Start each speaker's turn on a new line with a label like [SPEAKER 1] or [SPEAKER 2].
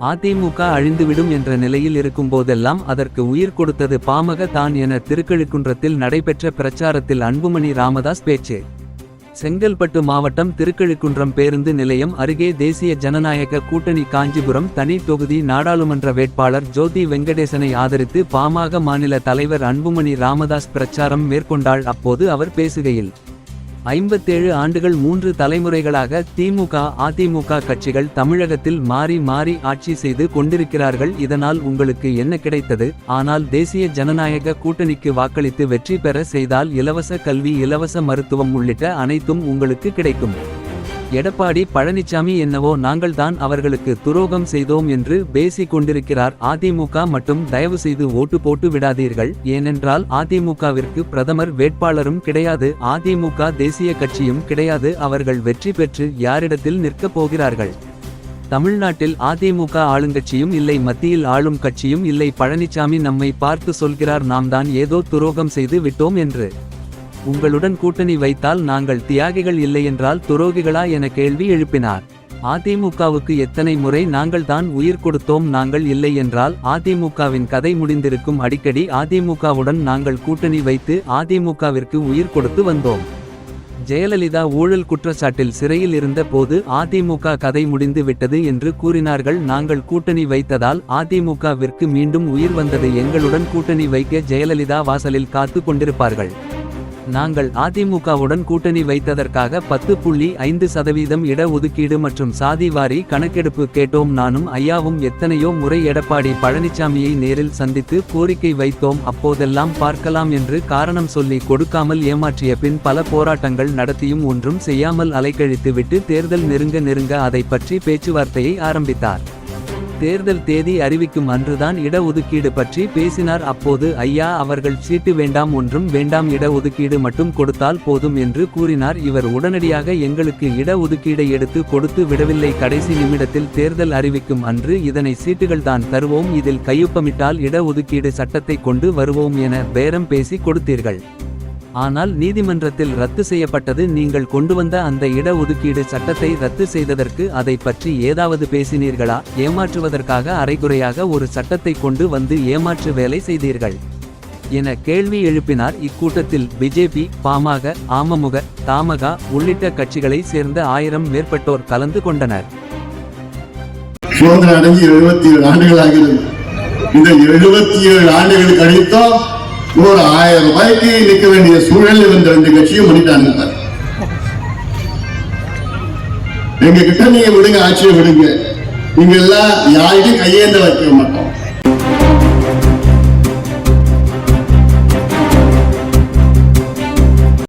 [SPEAKER 1] அதிமுக அழிந்துவிடும் என்ற நிலையில் இருக்கும் போதெல்லாம் அதற்கு உயிர் கொடுத்தது பாமக தான் என திருக்கழுக்குன்றத்தில் நடைபெற்ற பிரச்சாரத்தில் அன்புமணி ராமதாஸ் பேச்சு. செங்கல்பட்டு மாவட்டம் திருக்கழுக்குன்றம் பேருந்து நிலையம் அருகே தேசிய ஜனநாயக கூட்டணி காஞ்சிபுரம் தனி தொகுதி நாடாளுமன்ற வேட்பாளர் ஜோதி வெங்கடேசனை ஆதரித்து பாமக மாநில தலைவர் அன்புமணி ராமதாஸ் பிரச்சாரம் மேற்கொண்டாள் அப்போது அவர் பேசுகையில். ஐம்பத்தேழு ஆண்டுகள் மூன்று தலைமுறைகளாக திமுக அதிமுக கட்சிகள் தமிழகத்தில் மாறி மாறி ஆட்சி செய்து கொண்டிருக்கிறார்கள். இதனால் உங்களுக்கு என்ன கிடைத்தது? ஆனால் தேசிய ஜனநாயக கூட்டணிக்கு வாக்களித்து வெற்றி பெற செய்தால் இலவச கல்வி இலவச மருத்துவம் உள்ளிட்ட அனைத்தும் உங்களுக்கு கிடைக்கும். எடப்பாடி பழனிசாமி என்னவோ நாங்கள்தான் அவர்களுக்கு துரோகம் செய்தோம் என்று பேசிக் கொண்டிருக்கிறார் அதிமுக மட்டும் தயவு செய்து ஓட்டு போட்டு விடாதீர்கள். ஏனென்றால் அதிமுகவிற்கு பிரதமர் வேட்பாளரும் கிடையாது அதிமுக தேசிய கட்சியும் கிடையாது அவர்கள் வெற்றி பெற்று யாரிடத்தில் நிற்கப் போகிறார்கள். தமிழ்நாட்டில் அதிமுக ஆளுங்கட்சியும் இல்லை மத்தியில் ஆளும் கட்சியும் இல்லை பழனிசாமி நம்மை பார்த்து சொல்கிறார் நாம் தான் ஏதோ துரோகம் செய்து விட்டோம் என்று. உங்களுடன் கூட்டணி வைத்தால் நாங்கள் தியாகிகள் இல்லையென்றால் துரோகிகளா என கேள்வி எழுப்பினார். அதிமுகவுக்கு எத்தனை முறை நாங்கள் தான் உயிர் கொடுத்தோம் நாங்கள் இல்லை என்றால் அதிமுகவின் கதை முடிந்திருக்கும் அடிக்கடி அதிமுகவுடன் நாங்கள் கூட்டணி வைத்து அதிமுகவிற்கு உயிர் கொடுத்து வந்தோம். ஜெயலலிதா ஊழல் குற்றச்சாட்டில் சிறையில் இருந்த போது அதிமுக கதை முடிந்து விட்டது என்று கூறினார்கள். நாங்கள் கூட்டணி வைத்ததால் அதிமுகவிற்கு மீண்டும் உயிர் வந்தது. எங்களுடன் கூட்டணி வைக்க ஜெயலலிதா வாசலில் காத்து கொண்டிருப்பார்கள். நாங்கள் அதிமுகவுடன் கூட்டணி வைத்ததற்காக பத்து புள்ளி ஐந்து சதவீதம் இட ஒதுக்கீடு மற்றும் சாதிவாரி கணக்கெடுப்பு கேட்டோம். நானும் ஐயாவும் எத்தனையோ முறை எடப்பாடி பழனிசாமியை நேரில் சந்தித்து கோரிக்கை வைத்தோம். அப்போதெல்லாம் பார்க்கலாம் என்று காரணம் சொல்லி கொடுக்காமல் ஏமாற்றிய பின் பல போராட்டங்கள் நடத்தியும் ஒன்றும் செய்யாமல் அலைக்கழித்து விட்டு தேர்தல் நெருங்க நெருங்க அதை பற்றி பேச்சுவார்த்தையை ஆரம்பித்தார். தேர்தல் தேதி அறிவிக்கும் அன்றுதான் இட ஒதுக்கீடு பற்றி பேசினார். அப்போது ஐயா அவர்கள் சீட்டு வேண்டாம் ஒன்றும் வேண்டாம் இட ஒதுக்கீடு மட்டும் கொடுத்தால் போதும் என்று கூறினார். இவர் உடனடியாக எங்களுக்கு இட ஒதுக்கீடை எடுத்து கொடுத்து விடவில்லை. கடைசி நிமிடத்தில் தேர்தல் அறிவிக்கும் அன்று இதனை சீட்டுகள் தான் தருவோம். இதில் கையொப்பமிட்டால் இட ஒதுக்கீடு சட்டத்தை கொண்டு வருவோம் என பேரம் பேசி கொடுத்தீர்கள். ஆனால் நீதிமன்றத்தில் ரத்து செய்யப்பட்டது. நீங்கள் கொண்டு வந்த அந்த இட ஒதுக்கீடு சட்டத்தை ரத்து செய்ததற்கு அதை பற்றி ஏதாவது பேசினீர்களா? ஏமாற்றுவதற்காக அரைகுறையாக ஒரு சட்டத்தை கொண்டு வந்து ஏமாற்று வேலை செய்தீர்கள் என கேள்வி எழுப்பினார். இக்கூட்டத்தில் பிஜேபி பாமக ஆமமுக தாமகா உள்ளிட்ட கட்சிகளை சேர்ந்த ஆயிரம் மேற்பட்டோர் கலந்து கொண்டனர்.
[SPEAKER 2] சுதந்திரம் அடைஞ்சு எழுபத்தி ஏழு ஆண்டுகள் ஆகிறது இந்த எழுபத்தி ஏழு ஆண்டுகள் கழித்தோம் ஒரு ஆயிரம் ரூபாய்க்கு நிற்க வேண்டிய சூழல் இந்த ரெண்டு கட்சியும் பண்ணிட்டாங்க எங்க கிட்ட நீங்க விடுங்க ஆட்சியை விடுங்க. நீங்க எல்லாம் யாருக்கும் கையேந்த வைக்க மாட்டோம்.